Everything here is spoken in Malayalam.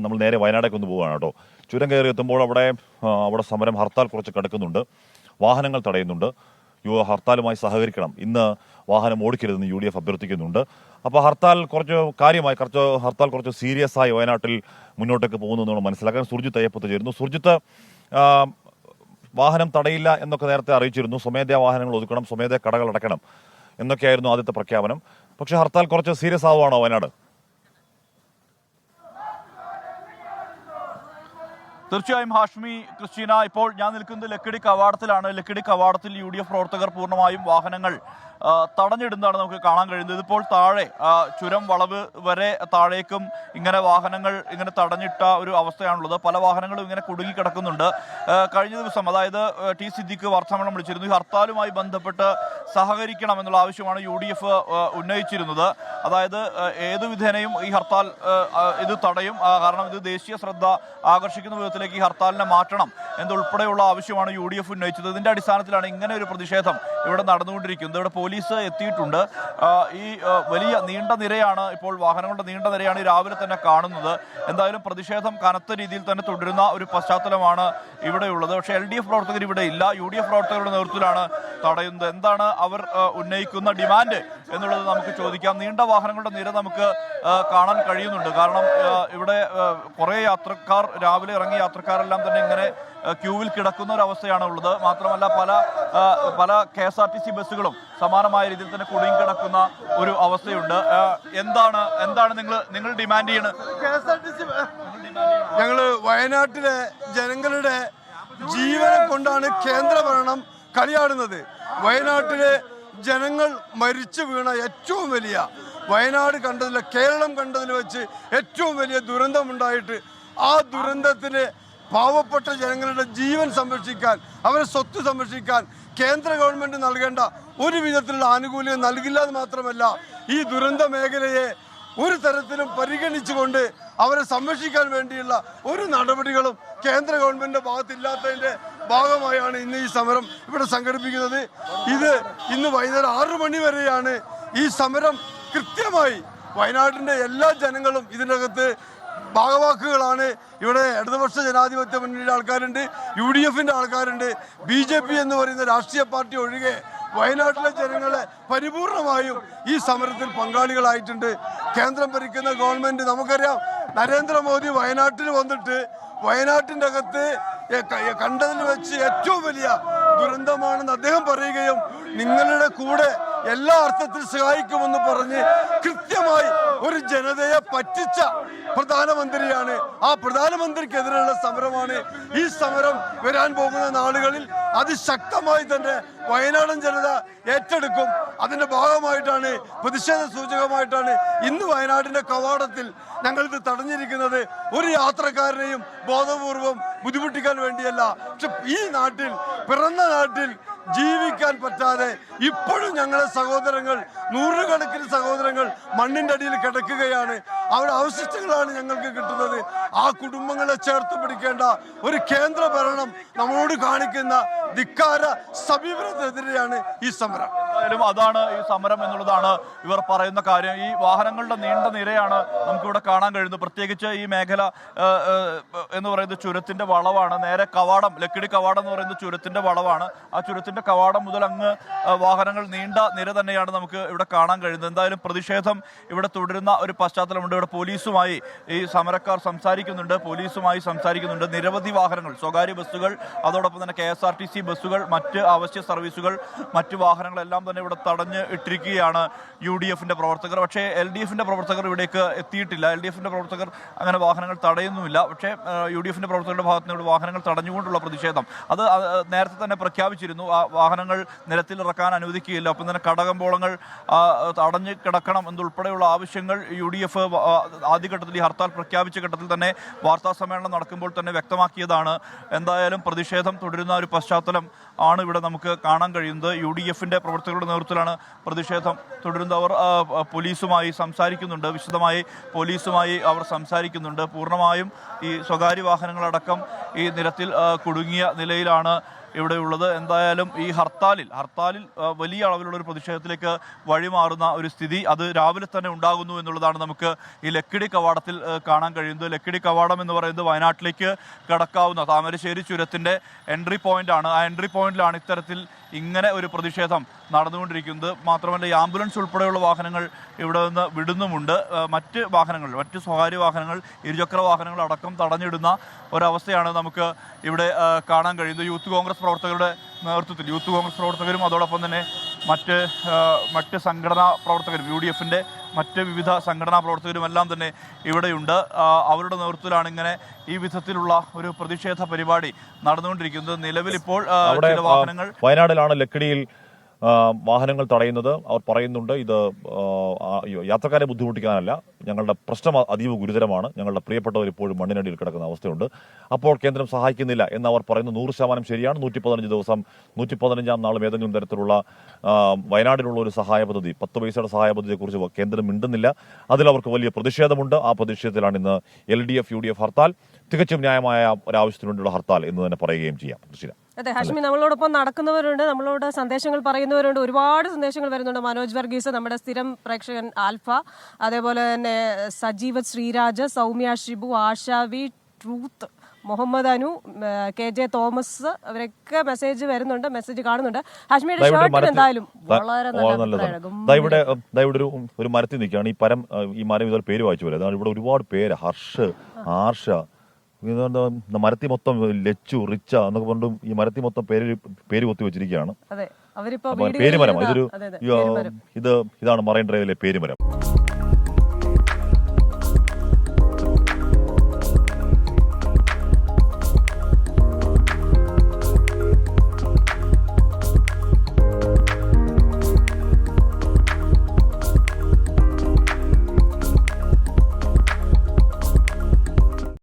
നമ്മൾ നേരെ വയനാടേക്ക് ഒന്ന് പോവുകയാണ് കേട്ടോ. ചുരം കയറി എത്തുമ്പോൾ അവിടെ അവിടെ സമരം ഹർത്താൽ കുറച്ച് കിടക്കുന്നുണ്ട്. വാഹനങ്ങൾ തടയുന്നുണ്ട്. യു ഹർത്താലുമായി സഹകരിക്കണം. ഇന്ന് വാഹനം ഓടിക്കരുതെന്ന് യു ഡി എഫ് അഭ്യർത്ഥിക്കുന്നുണ്ട്. അപ്പോൾ ഹർത്താൽ കുറച്ച് കാര്യമായി കുറച്ച് ഹർത്താൽ കുറച്ച് സീരിയസ് ആയി വയനാട്ടിൽ മുന്നോട്ടേക്ക് പോകുന്നു എന്നാണ് മനസ്സിലാക്കാൻ സുർജിത്ത് അയ്യപ്പത്ത് ചേരുന്നു. സുർജിത്ത് വാഹനം തടയില്ല എന്നൊക്കെ നേരത്തെ അറിയിച്ചിരുന്നു. സ്വമേധയാ വാഹനങ്ങൾ ഒതുക്കണം സ്വമേധയാ കടകൾ അടയ്ക്കണം എന്നൊക്കെയായിരുന്നു ആദ്യത്തെ പ്രഖ്യാപനം. പക്ഷേ ഹർത്താൽ കുറച്ച് സീരിയസ് ആവുകയാണോ വയനാട്? തീർച്ചയായും ഹാഷ്മി ക്രിസ്റ്റീന ഇപ്പോൾ ഞാൻ നിൽക്കുന്നത് ലക്കിടി കവാടത്തിലാണ്. ലക്കിടി കവാടത്തിൽ യു ഡി എഫ് പ്രവർത്തകർ പൂർണമായും വാഹനങ്ങൾ തടഞ്ഞിടുന്നതാണ് നമുക്ക് കാണാൻ കഴിയുന്നത്. ഇതിപ്പോൾ താഴെ ചുരം വളവ് വരെ താഴേക്കും ഇങ്ങനെ വാഹനങ്ങൾ ഇങ്ങനെ തടഞ്ഞിട്ട ഒരു അവസ്ഥയാണുള്ളത്. പല വാഹനങ്ങളും ഇങ്ങനെ കുടുങ്ങി കിടക്കുന്നുണ്ട്. കഴിഞ്ഞ ദിവസം അതായത് ടി സിദ്ദിഖ് വാർത്താമണം വിളിച്ചിരുന്നു. ഈ ഹർത്താലുമായി ബന്ധപ്പെട്ട് സഹകരിക്കണം എന്നുള്ള ആവശ്യമാണ് യു ഡി എഫ് ഉന്നയിച്ചിരുന്നത്. അതായത് ഏതു വിധേനയും ഈ ഹർത്താൽ ഇത് തടയും. കാരണം ഇത് ദേശീയ ശ്രദ്ധ ആകർഷിക്കുന്ന വിധത്തിലേക്ക് ഈ ഹർത്താലിനെ മാറ്റണം എന്നുൾപ്പെടെയുള്ള ആവശ്യമാണ് യു ഡി എഫ് ഉന്നയിച്ചത്? ഇതിന്റെ അടിസ്ഥാനത്തിലാണ് ഇങ്ങനെ ഒരു പ്രതിഷേധം ഇവിടെ നടന്നുകൊണ്ടിരിക്കുന്നത്. ഇവിടെ പോലീസ് എത്തിയിട്ടുണ്ട്. ഈ വലിയ നീണ്ട നിരയാണ് ഇപ്പോൾ വാഹനങ്ങളുടെ നീണ്ട നിരയാണ് രാവിലെ തന്നെ കാണുന്നത്. എന്തായാലും പ്രതിഷേധം കനത്ത രീതിയിൽ തന്നെ തുടരുന്ന ഒരു പശ്ചാത്തലമാണ് ഇവിടെയുള്ളത്. പക്ഷേ എൽ ഡി എഫ് പ്രവർത്തകർ ഇവിടെ ഇല്ല. യു ഡി എഫ് പ്രവർത്തകരുടെ നേതൃത്വത്തിലാണ് തടയുന്നത്? എന്താണ് അവർ ഉന്നയിക്കുന്ന ഡിമാൻഡ് എന്നുള്ളത് നമുക്ക് ചോദിക്കാം. നീണ്ട വാഹനങ്ങളുടെ നിര നമുക്ക് കാണാൻ കഴിയുന്നുണ്ട്. കാരണം ഇവിടെ കുറെ യാത്രക്കാർ രാവിലെ ഇറങ്ങിയ യാത്രക്കാരെല്ലാം തന്നെ ഇങ്ങനെ ക്യൂവിൽ കിടക്കുന്ന ഒരു അവസ്ഥയാണ് ഉള്ളത്. മാത്രമല്ല പല പല K S R T C ബസ്സുകളും സമാനമായ രീതിയിൽ തന്നെ കുടുങ്ങി കിടക്കുന്ന ഒരു അവസ്ഥയുണ്ട്. എന്താണ് എന്താണ് നിങ്ങൾ നിങ്ങൾ ഡിമാൻഡ് ചെയ്യുന്നത് ഞങ്ങൾ വയനാട്ടിലെ ജനങ്ങളുടെ ജീവനെ കൊണ്ടാണ് കേന്ദ്ര ഭരണം കളിയാടുന്നത്. വയനാട്ടിലെ ജനങ്ങൾ മരിച്ചു വീണ ഏറ്റവും വലിയ വയനാട് കണ്ടതിൽ കേരളം കണ്ടതിൽ വെച്ച് ഏറ്റവും വലിയ ദുരന്തമുണ്ടായിട്ട് ആ ദുരന്തത്തിന് പാവപ്പെട്ട ജനങ്ങളുടെ ജീവൻ സംരക്ഷിക്കാൻ അവരെ സ്വത്ത് സംരക്ഷിക്കാൻ കേന്ദ്ര ഗവൺമെന്റ് നൽകേണ്ട ഒരു വിധത്തിലുള്ള ആനുകൂല്യം നൽകില്ല എന്ന് മാത്രമല്ല ഈ ദുരന്ത മേഖലയെ ഒരു തരത്തിലും പരിഗണിച്ചുകൊണ്ട് അവരെ സംരക്ഷിക്കാൻ വേണ്ടിയുള്ള ഒരു നടപടികളും കേന്ദ്ര ഗവൺമെന്റിന്റെ ഭാഗത്തില്ലാത്തതിന്റെ ഭാഗമായാണ് ഇന്ന് ഈ സമരം ഇവിടെ സംഘടിപ്പിക്കുന്നത്. ഇത് ഇന്ന് വൈകുന്നേരം ആറു മണി വരെയാണ് ഈ സമരം കൃത്യമായി വയനാടിന്റെ എല്ലാ ജനങ്ങളും ഇതിനകത്ത് ഭാഗവാക്കുകളാണ്. ഇവിടെ ഇടതുപക്ഷ ജനാധിപത്യ മുന്നണിയുടെ ആൾക്കാരുണ്ട് യു ഡി എഫിന്റെ ആൾക്കാരുണ്ട് ബി ജെ പി എന്ന് പറയുന്ന രാഷ്ട്രീയ പാർട്ടി ഒഴികെ വയനാട്ടിലെ ജനങ്ങളെ പരിപൂർണമായും ഈ സമരത്തിൽ പങ്കാളികളായിട്ടുണ്ട്. കേന്ദ്രം ഭരിക്കുന്ന ഗവൺമെന്റ് നമുക്കറിയാം നരേന്ദ്രമോദി വയനാട്ടിൽ വന്നിട്ട് വയനാട്ടിന്റെ അകത്ത് കണ്ടതിൽ വെച്ച് ഏറ്റവും വലിയ ദുരന്തമാണെന്ന് അദ്ദേഹം പറയുകയും നിങ്ങളുടെ കൂടെ എല്ലാ അർത്ഥത്തിൽ സഹായിക്കുമെന്ന് പറഞ്ഞ് കൃത്യമായി ഒരു ജനതയെ പറ്റിച്ച പ്രധാനമന്ത്രിയാണ്. ആ പ്രധാനമന്ത്രിക്കെതിരെയുള്ള സമരമാണ് ഈ സമരം വരാൻ പോകുന്ന നാളുകളിൽ അതിശക്തമായി തന്നെ വയനാടൻ ജനത ഏറ്റെടുക്കും. അതിന്റെ ഭാഗമായിട്ടാണ് പ്രതിഷേധ സൂചകമായിട്ടാണ് ഇന്ന് വയനാടിന്റെ കവാടത്തിൽ ഞങ്ങൾക്ക് തടഞ്ഞിരിക്കുന്നത്. ഒരു യാത്രക്കാരനെയും ബോധപൂർവം ബുദ്ധിമുട്ടിക്കാൻ വേണ്ടിയല്ല. പക്ഷെ ഈ നാട്ടിൽ പിറന്ന നാട്ടിൽ ജീവിക്കാൻ പറ്റാതെ ഇപ്പോഴും ഞങ്ങളുടെ സഹോദരങ്ങൾ നൂറുകണക്കിന് സഹോദരങ്ങൾ മണ്ണിന്റെ അടിയിൽ കിടക്കുകയാണ്. അവരുടെ അവശിഷ്ടങ്ങളാണ് ഞങ്ങൾക്ക് കിട്ടുന്നത്. ആ കുടുംബങ്ങളെ ചേർത്ത് പിടിക്കേണ്ട ഒരു കേന്ദ്ര ഭരണം നമ്മളോട് കാണിക്കുന്ന ധിക്കാര സമീപനത്തിനെതിരെയാണ് ഈ സമരം. എന്തായാലും അതാണ് ഈ സമരം എന്നുള്ളതാണ് ഇവർ പറയുന്ന കാര്യം. ഈ വാഹനങ്ങളുടെ നീണ്ട നിരയാണ് നമുക്കിവിടെ കാണാൻ കഴിയുന്നത്. പ്രത്യേകിച്ച് ഈ മേഖല എന്ന് പറയുന്നത് ചുരത്തിന്റെ വളവാണ്. നേരെ കവാടം ലക്കിടി കവാടം എന്ന് പറയുന്നത് ചുരത്തിന്റെ വളവാണ്. ആ ചുരത്തിന്റെ കവാടം മുതൽ അങ്ങ് വാഹനങ്ങൾ നീണ്ട നിര തന്നെയാണ് നമുക്ക് ഇവിടെ കാണാൻ കഴിയുന്നത്. എന്തായാലും പ്രതിഷേധം ഇവിടെ തുടരുന്ന ഒരു പശ്ചാത്തലമുണ്ട്. ഇവിടെ പോലീസുമായി ഈ സമരക്കാർ സംസാരിക്കുന്നുണ്ട് പോലീസുമായി സംസാരിക്കുന്നുണ്ട്. നിരവധി വാഹനങ്ങൾ സ്വകാര്യ ബസ്സുകൾ അതോടൊപ്പം തന്നെ K S R T C ബസ്സുകൾ മറ്റ് അവശ്യ സർവീസുകൾ മറ്റ് വാഹനങ്ങളെല്ലാം തന്നെ ഇവിടെ തടഞ്ഞ് ഇട്ടിരിക്കുകയാണ് യു ഡി എഫിന്റെ പ്രവർത്തകർ. പക്ഷേ എൽ ഡി എഫിന്റെ പ്രവർത്തകർ ഇവിടേക്ക് എത്തിയിട്ടില്ല. എൽ ഡി എഫിന്റെ പ്രവർത്തകർ അങ്ങനെ വാഹനങ്ങൾ തടയുന്നുമില്ല. പക്ഷേ യു ഡി എഫിന്റെ പ്രവർത്തകരുടെ ഭാഗത്ത് നിന്ന് വാഹനങ്ങൾ തടഞ്ഞുകൊണ്ടുള്ള പ്രതിഷേധം. അത് നേരത്തെ തന്നെ പ്രഖ്യാപിച്ചിരുന്നു. ആ വാഹനങ്ങൾ നിരത്തിൽ ഇറക്കാൻ അനുവദിക്കുകയില്ല. ഒപ്പം തന്നെ കടകമ്പോളങ്ങൾ തടഞ്ഞ് കിടക്കണം എന്നുൾപ്പെടെയുള്ള ആവശ്യങ്ങൾ യു ഡി എഫ് ആദ്യഘട്ടത്തിൽ ഈ ഹർത്താൽ പ്രഖ്യാപിച്ച ഘട്ടത്തിൽ തന്നെ വാർത്താ സമ്മേളനം നടക്കുമ്പോൾ തന്നെ വ്യക്തമാക്കിയതാണ്. എന്തായാലും പ്രതിഷേധം തുടരുന്ന ഒരു പശ്ചാത്തലം ആണ് ഇവിടെ നമുക്ക് കാണാൻ കഴിയുന്നത്. യു ഡി എഫിന്റെ പ്രവർത്തകരുടെ നേതൃത്വത്തിലാണ് പ്രതിഷേധം തുടരുന്നവർ പോലീസുമായി സംസാരിക്കുന്നുണ്ട്. വിശദമായി പോലീസുമായി അവർ സംസാരിക്കുന്നുണ്ട്. പൂർണമായും ഈ സ്വകാര്യ വാഹനങ്ങളടക്കം ഈ നിരത്തിൽ കുടുങ്ങിയ നിലയിലാണ് ഇവിടെ ഉള്ളത് എന്തായാലും ഈ ഹർത്താലിൽ ഹർത്താലിൽ വലിയ അളവിലുള്ള ഒരു പ്രതിഷേധത്തിലേക്ക് വഴിമാറുന്ന ഒരു സ്ഥിതി അത് രാവിലെ തന്നെ ഉണ്ടാകുന്നു എന്നുള്ളതാണ് നമുക്ക് ഈ ലക്കിടി കവാടത്തിൽ കാണാൻ കഴിയുന്നത്. ലക്കിടി കവാടം എന്ന് പറയുന്നത് വയനാട്ടിലേക്ക് കടക്കാവുന്ന താമരശ്ശേരി ചുരത്തിന്റെ എൻട്രി പോയിന്റ് ആണ്. ആ എൻട്രി പോയിന്റിലാണ് ഇത്തരത്തിൽ ഇങ്ങനെ ഒരു പ്രതിഷേധം നടന്നുകൊണ്ടിരിക്കുന്നത്. മാത്രമല്ല ഈ ആംബുലൻസ് ഉൾപ്പെടെയുള്ള വാഹനങ്ങൾ ഇവിടെ നിന്ന് വിടുന്നുമുണ്ട്. മറ്റ് വാഹനങ്ങൾ മറ്റ് സ്വകാര്യ വാഹനങ്ങൾ ഇരുചക്ര വാഹനങ്ങൾ അടക്കം തടഞ്ഞിടുന്ന ഒരവസ്ഥയാണ് നമുക്ക് ഇവിടെ കാണാൻ കഴിയുന്നത്. യൂത്ത് കോൺഗ്രസ് പ്രവർത്തകരുടെ നേതൃത്വത്തിൽ യൂത്ത് കോൺഗ്രസ് പ്രവർത്തകരും അതോടൊപ്പം തന്നെ മറ്റ് മറ്റ് സംഘടനാ പ്രവർത്തകരും യു ഡി എഫിന്റെ മറ്റ് വിവിധ സംഘടനാ പ്രവർത്തകരും എല്ലാം തന്നെ ഇവിടെയുണ്ട്. അവരുടെ നേതൃത്വത്തിലാണ് ഇങ്ങനെ ഈ വിധത്തിലുള്ള ഒരു പ്രതിഷേധ പരിപാടി നടന്നുകൊണ്ടിരിക്കുന്നത്. നിലവിൽ ഇപ്പോൾ ആ, ചില വാഹനങ്ങൾ വയനാടിലാണ് ലക്കിടിയിൽ വാഹനങ്ങൾ തടയുന്നത് അവർ പറയുന്നുണ്ട് ഇത് യാത്രക്കാരെ ബുദ്ധിമുട്ടിക്കാനല്ല ഞങ്ങളുടെ പ്രശ്നം അതീവ ഗുരുതരമാണ് ഞങ്ങളുടെ പ്രിയപ്പെട്ടവർ ഇപ്പോഴും മണ്ണിനടിയിൽ കിടക്കുന്ന അവസ്ഥയുണ്ട്. അപ്പോൾ കേന്ദ്രം സഹായിക്കുന്നില്ല എന്ന് അവർ പറയുന്നു നൂറ് ശതമാനം ശരിയാണ്. നൂറ്റി പതിനഞ്ച് ദിവസം നൂറ്റി പതിനഞ്ചാം നാളും ഏതെങ്കിലും തരത്തിലുള്ള വയനാടിനുള്ള ഒരു സഹായ പദ്ധതി പത്ത് പൈസയുടെ സഹായ പദ്ധതിയെക്കുറിച്ച് കേന്ദ്രം മിണ്ടുന്നില്ല. അതിൽ അവർക്ക് വലിയ പ്രതിഷേധമുണ്ട്. ആ പ്രതിഷേധത്തിലാണ് ഇന്ന് L D F U D F hartal തികച്ചും ന്യായമായ ഒരാവശ്യത്തിനുവേണ്ടിയുള്ള ഹർത്താൽ എന്ന് തന്നെ പറയുകയും ചെയ്യാം. അതെ ഹാഷ്മി നമ്മളോടൊപ്പം നടക്കുന്നവരുണ്ട് നമ്മളോട് സന്ദേശങ്ങൾ പറയുന്നവരുണ്ട്. ഒരുപാട് സന്ദേശങ്ങൾ വരുന്നുണ്ട്. മനോജ് വർഗീസ് നമ്മുടെ സ്ഥിരം പ്രേക്ഷകൻ ആൽഫ അതേപോലെ തന്നെ Sajeeva Sreeraj Soumya Shibu ആശാവി truth Muhammad Anu K J Thomas അവരൊക്കെ മെസ്സേജ് വരുന്നുണ്ട് മെസ്സേജ് കാണുന്നുണ്ട്. ഹാഷ്മിയുടെ ഷർട്ടിന് എന്തായാലും വളരെ ഇവിടെ ഒരു ഒരു മരത്തിൽ നിൽക്കുകയാണ്. ഈ പരം ഈ മരം ഇതുപോലെ പേര് വായിച്ചു പോലെ ഇവിടെ ഒരുപാട് പേര്. ഹർഷ് ആർഷ മരത്തിൽ മൊത്തം ലച്ചു റിച്ച എന്നൊക്കെ പറഞ്ഞു ഈ മരത്തി മൊത്തം പേര് പേര് കൊത്തി വെച്ചിരിക്കുകയാണ്. പേരുമരം ഇതൊരു ഇത് ഇതാണ് മറൈൻ ഡ്രൈവിലെ പേരുമരം.